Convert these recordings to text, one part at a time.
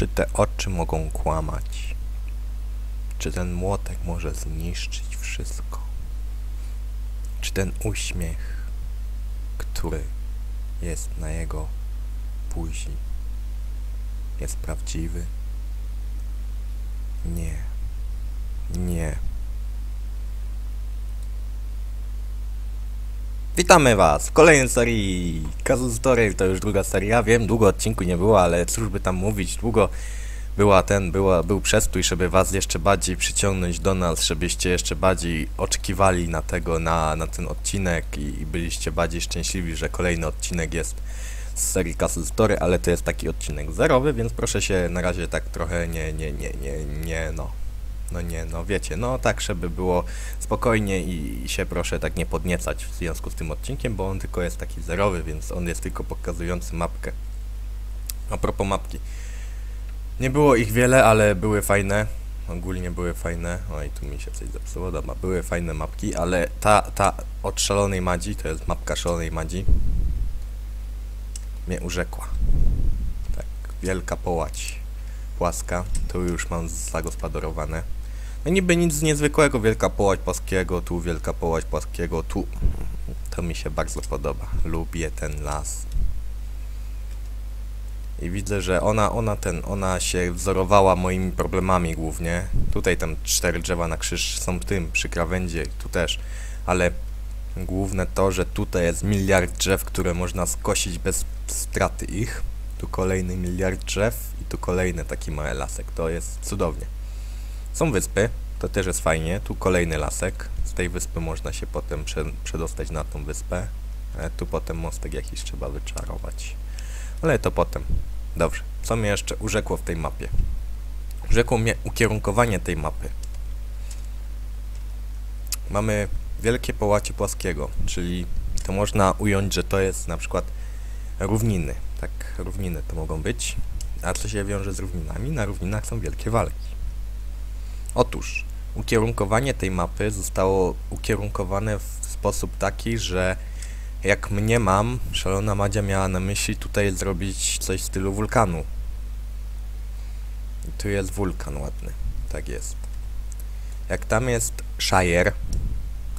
Czy te oczy mogą kłamać? Czy ten młotek może zniszczyć wszystko? Czy ten uśmiech, który jest na jego buzi, jest prawdziwy? Nie. Nie. Witamy Was w kolejnej serii Kazu Story, to już druga seria, wiem, długo odcinku nie było, ale cóż by tam mówić, długo była ten, była, był przestój, żeby Was jeszcze bardziej przyciągnąć do nas, żebyście jeszcze bardziej oczekiwali na tego, na, na ten odcinek i, i byliście bardziej szczęśliwi, że kolejny odcinek jest z serii Castle Story, ale to jest taki odcinek zerowy, więc proszę się na razie tak trochę nie, nie, nie, nie, nie, no. No nie, no wiecie, no tak, żeby było spokojnie i, się proszę tak nie podniecać w związku z tym odcinkiem, bo on tylko jest taki zerowy, więc on jest tylko pokazujący mapkę. A propos mapki. Nie było ich wiele, ale były fajne. Ogólnie były fajne. Oj, tu mi się coś zepsuło, dobra. Były fajne mapki, ale ta, ta od szalonej Madzi, to jest mapka szalonej Madzi, mnie urzekła. Tak, wielka połać płaska, tu już mam zagospodarowane. No niby nic niezwykłego, wielka połać płaskiego, tu wielka połać płaskiego, tu. To mi się bardzo podoba. Lubię ten las. I widzę, że ona, ona ten, ona się wzorowała moimi problemami głównie. Tutaj tam cztery drzewa na krzyż są tym, przy krawędzie, tu też. Ale główne to, że tutaj jest miliard drzew, które można skosić bez straty ich. Tu kolejny miliard drzew i tu kolejny taki mały lasek. To jest cudownie. Są wyspy, to też jest fajnie. Tu kolejny lasek. Z tej wyspy można się potem prze, przedostać na tą wyspę. E, tu potem mostek jakiś trzeba wyczarować. Ale to potem. Dobrze. Co mnie jeszcze urzekło w tej mapie? Urzekło mnie ukierunkowanie tej mapy. Mamy wielkie połacie płaskiego, czyli to można ująć, że to jest na przykład równiny. Tak, równiny to mogą być. A co się wiąże z równinami? Na równinach są wielkie walki. Otóż, ukierunkowanie tej mapy zostało ukierunkowane w sposób taki, że jak mnie mam, szalona Madzia miała na myśli tutaj zrobić coś w stylu wulkanu. I tu jest wulkan ładny. Tak jest. Jak tam jest Shire,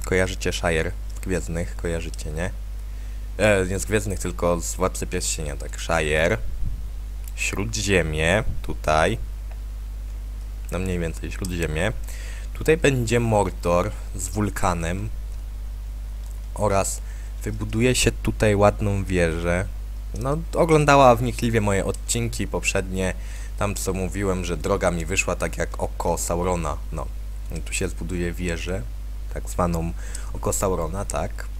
kojarzycie Shire z Gwiezdnych, kojarzycie, nie? E, nie z Gwiezdnych, tylko z Władcy Pierścienia, tak. Shire, Śródziemie, tutaj. No mniej więcej Śródziemie. Tutaj będzie Mordor z wulkanem oraz wybuduje się tutaj ładną wieżę. No, oglądała wnikliwie moje odcinki poprzednie. Tam co mówiłem, że droga mi wyszła tak jak oko Saurona. No, tu się zbuduje wieżę, tak zwaną oko Saurona, tak.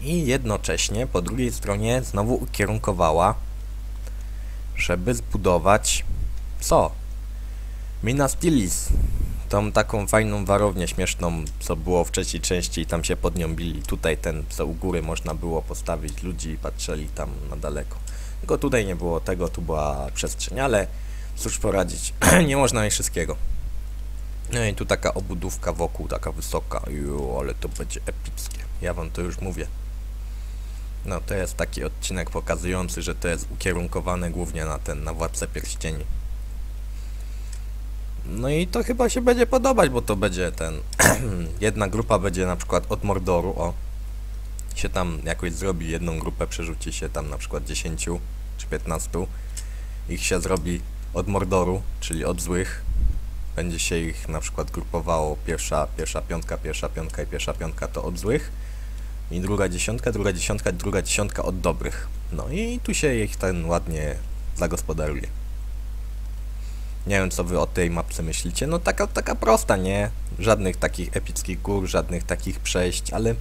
I jednocześnie po drugiej stronie znowu ukierunkowała, żeby zbudować co? Minas Tirith. Tą taką fajną warownię śmieszną, co było w trzeciej części i tam się pod nią bili. Tutaj ten, co u góry można było postawić ludzi i patrzeli tam na daleko. Tylko tutaj nie było tego, tu była przestrzeń, ale cóż poradzić, nie można mieć wszystkiego. No i tu taka obudówka wokół, taka wysoka. Ju, ale to będzie epickie. Ja wam to już mówię. No to jest taki odcinek pokazujący, że to jest ukierunkowane głównie na ten, na Władcę Pierścieni. No i to chyba się będzie podobać, bo to będzie ten... jedna grupa będzie na przykład od Mordoru, o. Się tam jakoś zrobi jedną grupę, przerzuci się tam na przykład 10 czy 15. Ich się zrobi od Mordoru, czyli od złych. Będzie się ich na przykład grupowało pierwsza, pierwsza piątka, pierwsza piątka i pierwsza piątka to od złych. I druga dziesiątka, druga dziesiątka, druga dziesiątka od dobrych. No i tu się ich ten ładnie zagospodaruje. Nie wiem, co wy o tej mapce myślicie. No taka, taka prosta, nie? Żadnych takich epickich gór, żadnych takich przejść, ale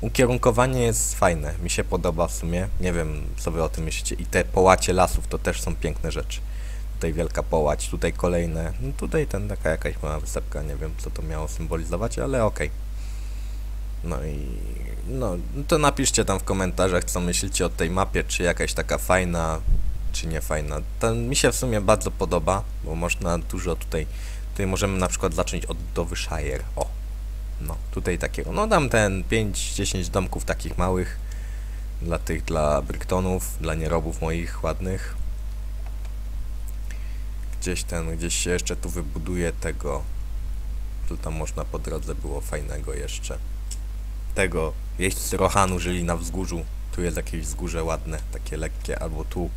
ukierunkowanie jest fajne. Mi się podoba w sumie. Nie wiem, co wy o tym myślicie. I te połacie lasów to też są piękne rzeczy. Tutaj wielka połać, tutaj kolejne. No tutaj ten taka jakaś mała wysepka, nie wiem, co to miało symbolizować, ale okej. Okay. No i no, to napiszcie tam w komentarzach, co myślicie o tej mapie, czy jakaś taka fajna, czy nie fajna. Ten mi się w sumie bardzo podoba, bo można dużo tutaj, tutaj możemy na przykład zacząć od Dowyshire. O, no, tutaj takiego, no dam ten 5-10 domków takich małych, dla tych, dla Bryktonów, dla nierobów moich ładnych. gdzieś ten, gdzieś się jeszcze tu wybuduje tego, co tam można po drodze było fajnego jeszcze. Tego, jeźdźcy Rohanu żyli na wzgórzu, tu jest jakieś wzgórze ładne, takie lekkie, albo tu.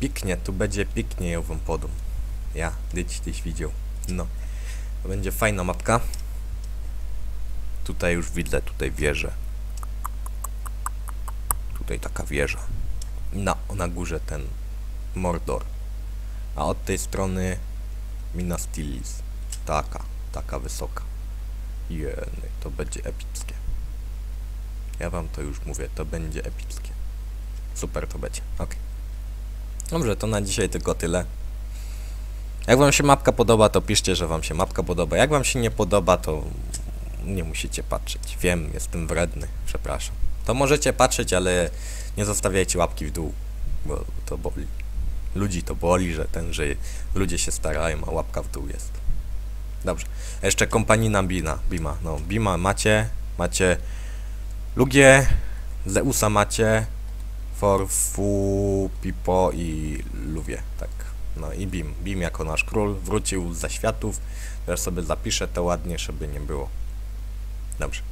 Piknie, tu będzie piknie, ja wam podam. Ja, dyć, tyś widział. No. To będzie fajna mapka. Tutaj już widzę, tutaj wieżę. Tutaj taka wieża. Na, na górze ten Mordor. A od tej strony Minas Tirith. Taka, taka wysoka. Jeny, to będzie epickie. Ja wam to już mówię, to będzie epickie. Super to będzie, ok. Dobrze, to na dzisiaj tylko tyle. Jak wam się mapka podoba, to piszcie, że wam się mapka podoba. Jak wam się nie podoba, to nie musicie patrzeć. Wiem, jestem wredny, przepraszam. To możecie patrzeć, ale nie zostawiajcie łapki w dół, bo to boli. Ludzi to boli, że ten, że ludzie się starają, a łapka w dół jest. Dobrze. Jeszcze kompanina Bina, Bima. No, Bima macie, macie Lugię, Zeusa macie, Forfu, Pipo i Luwie, tak. No i Bim. Bim jako nasz król wrócił ze światów. Teraz sobie zapiszę to ładnie, żeby nie było. Dobrze.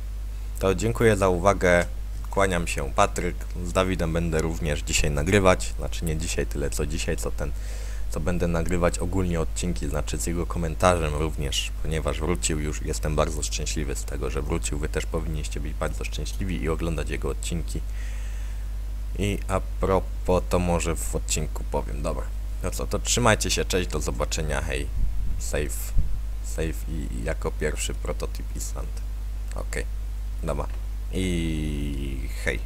To dziękuję za uwagę. Kłaniam się Patryk. Z Dawidem będę również dzisiaj nagrywać. Znaczy nie dzisiaj tyle co dzisiaj, co ten co będę nagrywać ogólnie odcinki, znaczy z jego komentarzem również, ponieważ wrócił już, jestem bardzo szczęśliwy z tego, że wrócił, wy też powinniście być bardzo szczęśliwi i oglądać jego odcinki. I a propos, to może w odcinku powiem, dobra. No co, to trzymajcie się, cześć, do zobaczenia, hej, save, save i, i jako pierwszy prototyp Island. Okej, dobra. I hej.